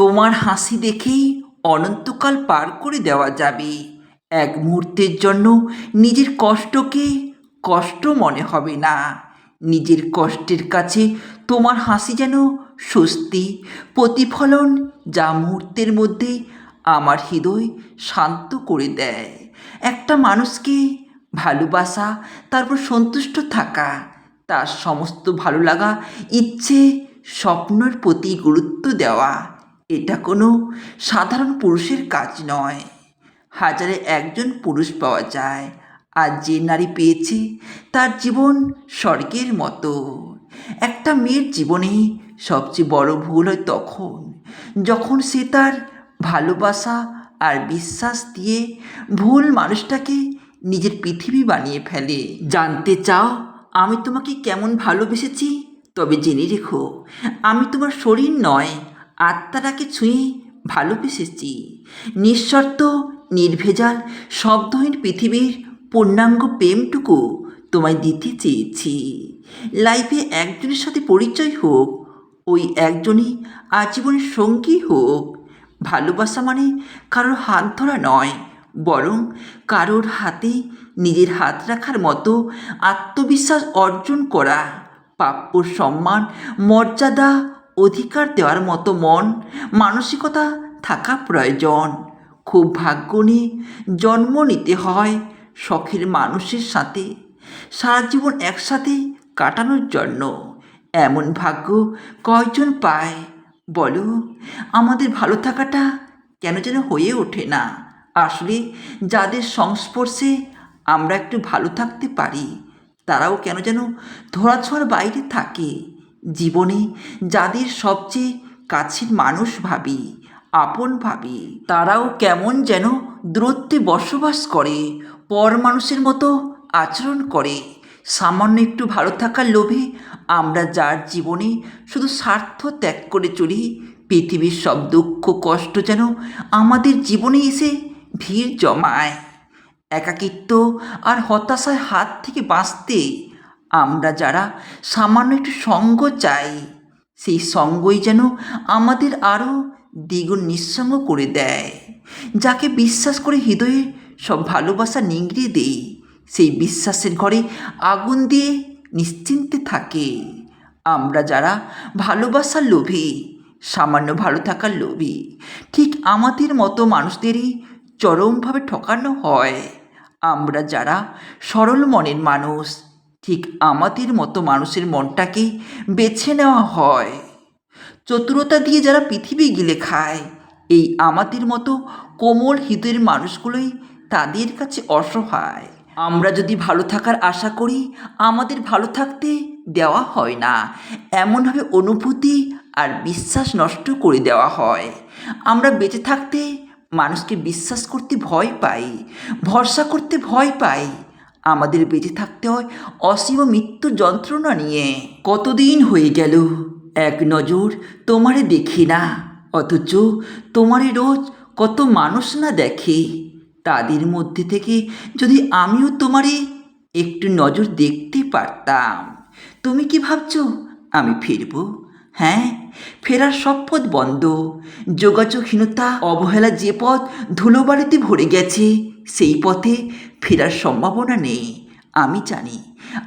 তোমার হাসি দেখেই অনন্তকাল পার করে দেওয়া যাবে। এক মুহূর্তের জন্য নিজের কষ্টকে কষ্ট মনে হবে না। নিজের কষ্টের কাছে তোমার হাসি যেন স্বস্তি, প্রতিফলন যা মুহূর্তের মধ্যে আমার হৃদয় শান্ত করে দেয়। একটা মানুষকে ভালোবাসা, তারপর সন্তুষ্ট থাকা, তার সমস্ত ভালো লাগা, ইচ্ছে, স্বপ্নের প্রতি গুরুত্ব দেওয়া এটা কোনো সাধারণ পুরুষের কাজ নয়। হাজারে একজন পুরুষ পাওয়া যায় আর যে নারী পেয়েছে তার জীবন স্বর্গের মতো। একটা মেয়ের জীবনে সবচেয়ে বড় ভুল হয় তখন, যখন সে তার ভালোবাসা আর বিশ্বাস দিয়ে ভুল মানুষটাকে নিজের পৃথিবী বানিয়ে ফেলে। জানতে চাও, আমি তোমাকে কেমন ভালোবেসেছি? তবে জেনে রেখো, আমি তোমার শরীর নয় আত্মাটাকে ছুঁয়ে ভালোবেসেছি নিঃশর্ত, নির্ভেজাল, শব্দহীন পৃথিবীর পূর্ণাঙ্গ প্রেমটুকু তোমায় দিতে চেয়েছি। লাইফে একজনের সাথে পরিচয় হোক, ওই একজনই আজীবনের সঙ্গী হোক। ভালোবাসা মানে কারোর হাত ধরা নয়, বরং কারোর হাতে নিজের হাত রাখার মতো আত্মবিশ্বাস অর্জন করা, প্রাপ্য সম্মান, মর্যাদা অধিকার দেওয়ার মতো মন, মানসিকতা থাকা প্রয়োজন। খুব ভাগ্য নিয়ে জন্ম নিতে হয় শখের মানুষের সাথে। সারা জীবন একসাথে কাটানোর জন্য। এমন ভাগ্য কয়জন পায়? বলো, আমাদের ভালো থাকাটা কেন যেন হয়ে ওঠে না? আসলে যাদের সংস্পর্শে আমরা একটু ভালো থাকতে পারি, তারাও কেন যেন ধরাছোঁয়ার বাইরে থাকে? জীবনে যাদের সবচেয়ে কাছের মানুষ ভাবি, আপন ভাবি, তারাও কেমন যেন দূরত্বে বসবাস করে, পর মানুষের মতো আচরণ করে। সামান্য একটু ভালো থাকার লোভে আমরা যার জীবনে শুধু স্বার্থ ত্যাগ করে চলি, পৃথিবীর সব দুঃখ কষ্ট যেন আমাদের জীবনে এসে ভিড় জমায়। একাকিত্ব আর হতাশায় হাত থেকে বাঁচতে আমরা যারা সামান্য একটু সঙ্গ চাই, সেই সঙ্গই যেন আমাদের আরও দ্বিগুণ নিঃসঙ্গ করে দেয়। যাকে বিশ্বাস করে হৃদয়ে সব ভালোবাসা নিংড়ে দেই সেই বিশ্বাসের ঘরে আগুন দিয়ে নিশ্চিন্তে থাকে। আমরা যারা ভালোবাসার লোভী, সামান্য ভালো থাকার লোভী, ঠিক আমাদের মতো মানুষদেরই চরমভাবে ঠকানো হয়। আমরা যারা সরল মনের মানুষ ঠিক আমাদের মতো মানুষের মনটাকে বেছে নেওয়া হয়। চতুরতা দিয়ে যারা পৃথিবী গিলে খায়, এই আমাদের মতো কোমল হৃদয়ের মানুষগুলোই তাদের কাছে অসহায়। আমরা যদি ভালো থাকার আশা করি, আমাদের ভালো থাকতে দেওয়া হয় না। এমনভাবে অনুভূতি আর বিশ্বাস নষ্ট করে দেওয়া হয়। আমরা বেঁচে থাকতে মানুষকে বিশ্বাস করতে ভয় পাই, ভরসা করতে ভয় পাই। আমাদের বেঁচে থাকতে হয়। অসীম মৃত্যু যন্ত্রণা নিয়ে। কতদিন হয়ে গেল? এক নজর তোমারে দেখি না। অথচ তোমারে রোজ কত মানুষ না দেখে। তাদের মধ্যে থেকে যদি আমিও তোমারে একটু নজর দেখতে পারতাম, তুমি কি ভাবছ? আমি ফিরব। হ্যাঁ ফেরার সব পথ বন্ধ। যোগাযোগহীনতা, অবহেলা যে পথ ধুলোবাড়িতে ভরে গেছে। সেই পথে ফেরার সম্ভাবনা নেই, আমি জানি।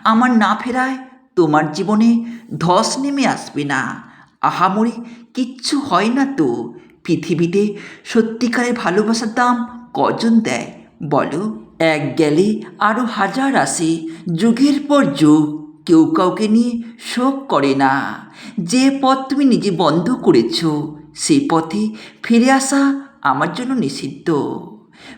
আমার না ফেরায় তোমার জীবনে ধস নেমে আসবে না। আহামরি কিচ্ছু হয় না তো। পৃথিবীতে সত্যিকারের ভালোবাসার দাম কজন দেয় বলো? এক গেলে আরও হাজার আসে, যুগের পর যুগ। কেউ কাউকে নিয়ে শোক করে না। যে পথ তুমি নিজে বন্ধ করেছ সেই পথে ফিরে আসা আমার জন্য নিষিদ্ধ।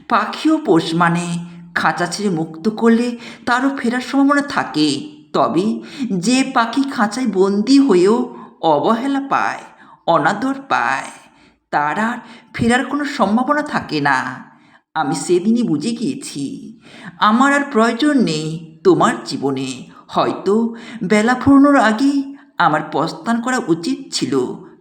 পাখিও পোষ মানে। খাঁচা ছেড়ে মুক্ত করলে তারও ফেরার সম্ভাবনা থাকে। তবে যে পাখি খাঁচায় বন্দি হয়েও অবহেলা পায়, অনাদর পায়, তার আর ফেরার কোনো সম্ভাবনা থাকে না। আমি সেদিনই বুঝে গিয়েছি, আমার আর প্রয়োজন নেই তোমার জীবনে। হয়তো বেলা ফুরোনোর আগে আমার প্রস্থান করা উচিত ছিল,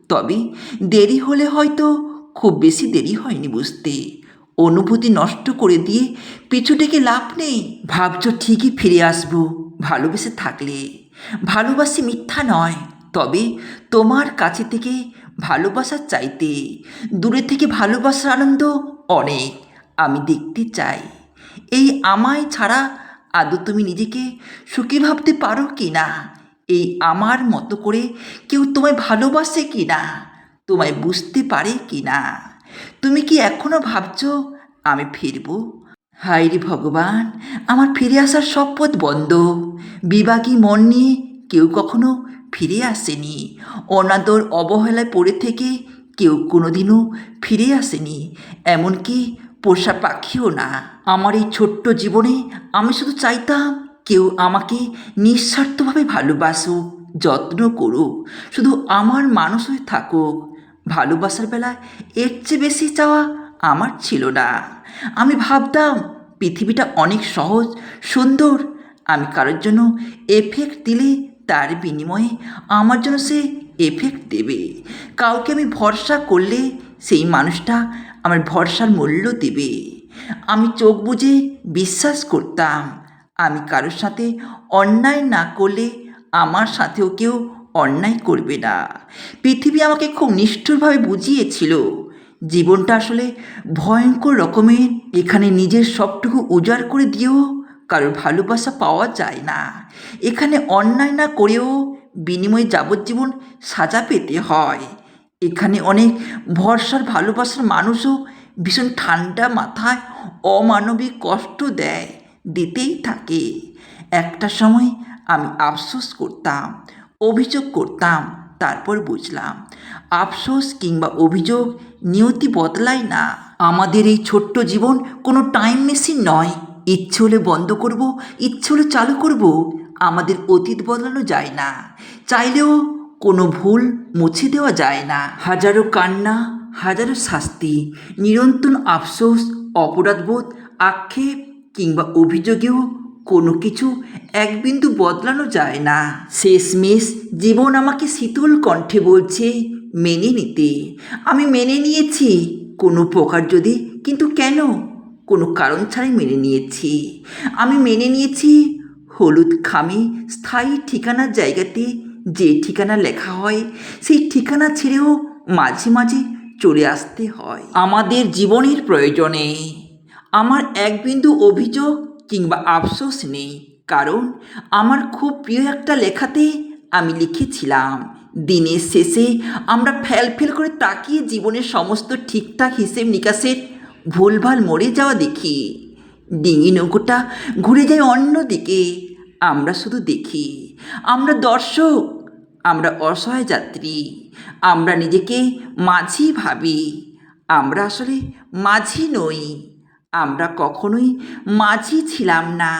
তবে দেরি হলে হয়তো খুব বেশি দেরি হয়নি বুঝতে। অনুভূতি নষ্ট করে দিয়ে পিছু ডেকে লাভ নেই। ভাবছ ঠিকই ফিরে আসব, ভালোবেসে থাকলে। ভালোবাসি মিথ্যা নয়, তবে তোমার কাছে থেকে ভালোবাসার চাইতে। দূরে থেকে ভালোবাসার আনন্দ অনেক, আমি দেখতে চাই। এই আমায় ছাড়া আদৌ তুমি নিজেকে সুখী ভাবতে পারো কি না? এই আমার মতো করে কেউ তোমায় ভালোবাসে কি না? তোমায় বুঝতে পারে কি না? তুমি কি এখনও ভাবছ আমি ফিরবো? হায় রে ভগবান, আমার ফিরে আসার সব পথ বন্ধ। বিবাগী মন নিয়ে কেউ কখনো ফিরে আসেনি। অনাদর অবহেলায় পড়ে থেকে কেউ কোনোদিনও ফিরে আসেনি। এমনকি পোষা পাখিও না। আমার এই ছোট্ট জীবনে আমি শুধু চাইতাম কেউ আমাকে নিঃস্বার্থভাবে ভালোবাসুক, যত্ন করুক। শুধু আমার মানুষ হয়ে থাকুক। ভালোবাসার বেলায় এর চেয়ে বেশি চাওয়া আমার ছিল না। আমি ভাবতাম, পৃথিবীটা অনেক সহজ, সুন্দর। আমি কারোর জন্য এফেক্ট দিলে তার বিনিময়ে আমার জন্য সে এফেক্ট দেবে। কাউকে আমি ভরসা করলে সেই মানুষটা আমার ভরসার মূল্য দেবে। আমি চোখ বুজে বিশ্বাস করতাম, আমি কারোর সাথে অন্যায় না করলে আমার সাথেও কেউ অন্যায় করবে না। পৃথিবী আমাকে খুব নিষ্ঠুরভাবে বুঝিয়েছিল। জীবনটা আসলে ভয়ঙ্কর রকমের। এখানে নিজের সবটুকু উজাড় করে দিয়েও কারোর ভালোবাসা পাওয়া যায় না। এখানে অন্যায় না করেও বিনিময়ে যাবজ্জীবন সাজা পেতে হয়। এখানে অনেক ভরসার, ভালোবাসার মানুষও ভীষণ ঠান্ডা মাথায় অমানবিক কষ্ট দেয়, দিতেই থাকে। একটা সময় আমি আফসোস করতাম। অভিযোগ করতাম, তারপর বুঝলাম, আফসোস কিংবা অভিযোগ নিয়তি বদলায় না। আমাদের এই ছোট্ট জীবন কোনো টাইম মেশিন নয়। ইচ্ছে হলে বন্ধ করব, ইচ্ছে হলে চালু করব। আমাদের অতীত বদলানো যায় না। চাইলেও কোনো ভুল মুছে দেওয়া যায় না। হাজারো কান্না, হাজারো শাস্তি, নিরন্তর আফসোস, অপরাধবোধ, আক্ষেপ কিংবা অভিযোগেও কোনো কিছু এক বিন্দু বদলানো যায় না। শেষমেশ জীবন আমাকে শীতল কণ্ঠে বলছে, মেনে নিতে। আমি মেনে নিয়েছি, কোনো প্রকার যদি, কিন্তু কেন? কোনো কারণ ছাড়াই মেনে নিয়েছি। আমি মেনে নিয়েছি, হলুদ খামে স্থায়ী ঠিকানার জায়গাতে যে ঠিকানা লেখা হয়, সেই ঠিকানা ছেড়েও মাঝে মাঝে চলে আসতে হয়। আমাদের জীবনের প্রয়োজনে। আমার এক বিন্দু অভিযোগ কিংবা আফসোস নেই, কারণ আমার খুব প্রিয় একটা লেখাতে আমি লিখেছিলাম। দিনের শেষে আমরা ফেল ফেল করে তাকিয়ে জীবনের সমস্ত ঠিকঠাক হিসেব নিকাশের ভুলভাল মরে যাওয়া দেখি। ডিঙি নৌকোটা ঘুরে যায় অন্য দিকে, আমরা শুধু দেখি। আমরা দর্শক, আমরা অসহায় যাত্রী, আমরা নিজেকে মাঝি ভাবি। আমরা আসলে মাঝি নই। আমরা কখনোই মাঝি ছিলাম না।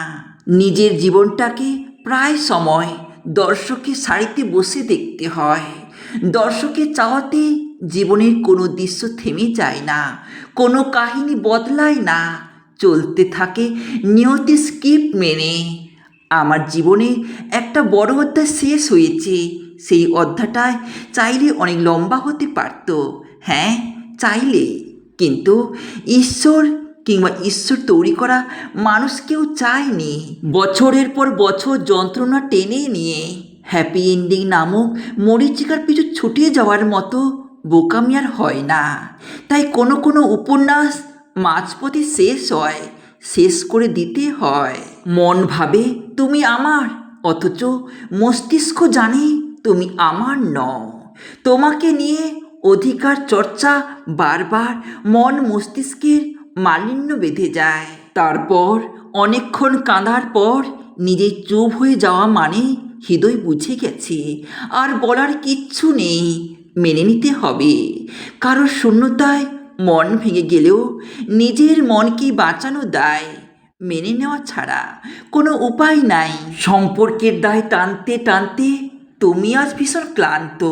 নিজের জীবনটাকে প্রায় সময় দর্শকের শাড়িতে বসে দেখতে হয়। দর্শকের চাওয়াতে জীবনের কোনো দৃশ্য থেমে যায় না, কোনো কাহিনী বদলায় না। চলতে থাকে নিয়তি স্কিপ মেনে। আমার জীবনে একটা বড় অধ্যায় শেষ হয়েছে। সেই অধ্যায়টায় চাইলে অনেক লম্বা হতে পারত। হ্যাঁ চাইলে। কিন্তু ঈশ্বর কিংবা ঈশ্বর তৈরি করা মানুষ কেউ চায়নি। বছরের পর বছর যন্ত্রণা টেনে নিয়ে। হ্যাপি এন্ডিং নামক মরিচিকার পিছু ছুটিয়ে যাওয়ার মতো বোকামি আর হয় না। তাই কোনো কোনো উপন্যাস মাঝপথে শেষ হয়, শেষ করে দিতে হয়। মন ভাবে, তুমি আমার অথচ মস্তিষ্ক জানে, তুমি আমার নও। তোমাকে নিয়ে অধিকার চর্চা বারবার মন মস্তিষ্কের মালিন্য বেঁধে যায়। তারপর, অনেকক্ষণ কাঁদার পর নিজে চুপ হয়ে যাওয়া মানে হৃদয় বুঝে গেছে। আর বলার কিচ্ছু নেই। মেনে নিতে হবে। কারোর শূন্যতায় মন ভেঙে গেলেও নিজের মনকে বাঁচানো দায়। মেনে নেওয়া ছাড়া কোনো উপায় নাই। সম্পর্কের দায় টানতে টানতে তুমি আজ ভীষণ ক্লান্ত।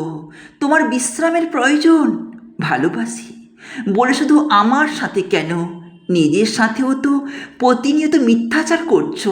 তোমার বিশ্রামের প্রয়োজন। ভালোবাসি। বলে শুধু আমার সাথে কেন? নিজের সাথেও তো প্রতিনিয়ত মিথ্যাচার করছ।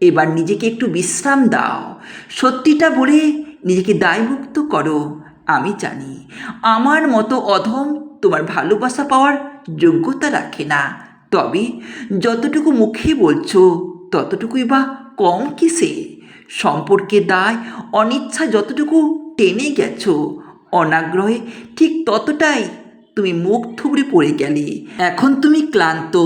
এবার নিজেকে একটু বিশ্রাম দাও। সত্যিটা বলে নিজেকে দায়মুক্ত করো, আমি জানি। আমার মতো অধম তোমার ভালোবাসা পাওয়ার যোগ্যতা রাখে না। তবে যতটুকু মুখে বলছো, ততটুকুই বা কম কিসে? সম্পর্কে দায়, অনিচ্ছা যতটুকু টেনে গেছো, অনাগ্রহে ঠিক ততটাই তুমি মুখ থুবড়ে পড়ে গেলে। এখন তুমি ক্লান্ত,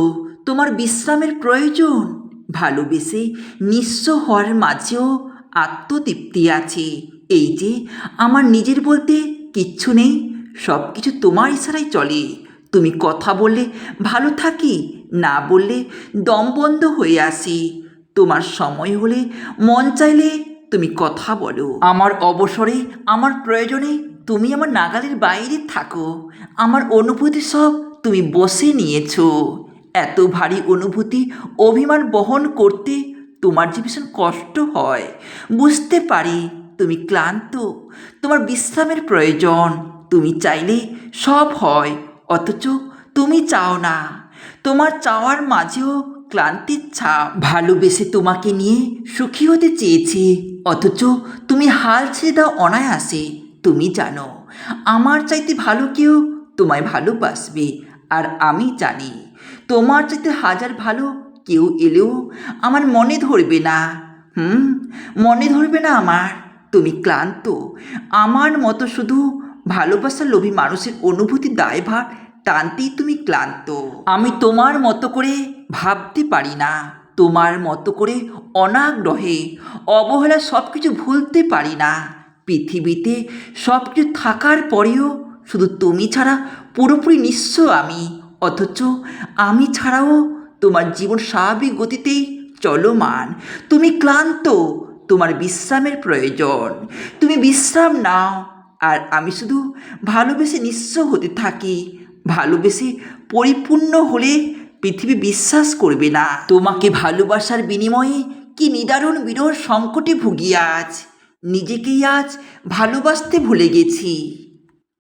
তোমার বিশ্রামের প্রয়োজন। ভালোবেসে নিঃস্ব হওয়ার মাঝেও আত্মতৃপ্তি আছে। এই যে, আমার নিজের বলতে কিচ্ছু নেই সব কিছু তোমার ইশারায় চলে। তুমি কথা বললে ভালো থাকি, না বললে দম বন্ধ হয়ে আসি। তোমার সময় হলে মন চাইলে তুমি কথা বলো। আমার অবসরে, আমার প্রয়োজনে তুমি আমার নাগালের বাইরে থাকো। আমার অনুভূতি সব তুমি বসে নিয়েছো। এত ভারী অনুভূতি, অভিমান বহন করতে তোমার যে ভীষণ কষ্ট হয়। বুঝতে পারি তুমি ক্লান্ত। তোমার বিশ্রামের প্রয়োজন। তুমি চাইলে সব হয়, অথচ তুমি চাও না। তোমার চাওয়ার মাঝেও ক্লান্তির ছাপ। ভালোবেসে তোমাকে নিয়ে সুখী হতে চেয়েছি, অথচ তুমি হাল ছেড়ে দাও অনায়াসে। তুমি জানো, আমার চাইতে ভালো কেউ তোমায় ভালোবাসবে, আর আমি জানি, তোমার চাইতে হাজার ভালো কেউ এলেও আমার মনে ধরবে না। হুম, মনে ধরবে না আমার, তুমি ক্লান্ত, আমার মতো শুধু ভালোবাসার লোভী মানুষের অনুভূতি দায়ভার টানতেই তুমি ক্লান্ত। আমি তোমার মতো করে ভাবতে পারি না, তোমার মতো করে অনাগ্রহে অবহেলা সব কিছু ভুলতে পারি না। পৃথিবীতে সব কিছু থাকার পরেও শুধু তুমি ছাড়া পুরোপুরি নিঃস্ব আমি, অথচ আমি ছাড়াও তোমার জীবন স্বাভাবিক গতিতেই চলমান। তুমি ক্লান্ত, তোমার বিশ্রামের প্রয়োজন। তুমি বিশ্রাম নাও, আর আমি শুধু ভালোবেসে নিঃস্ব হতে থাকি, ভালোবেসে পরিপূর্ণ হলে পৃথিবী বিশ্বাস করবে না। তোমাকে ভালোবাসার বিনিময়ে কি নিদারুণ বিরহ সংকটে ভুগি আজ। নিজেকেই আজ ভালোবাসতে ভুলে গেছি।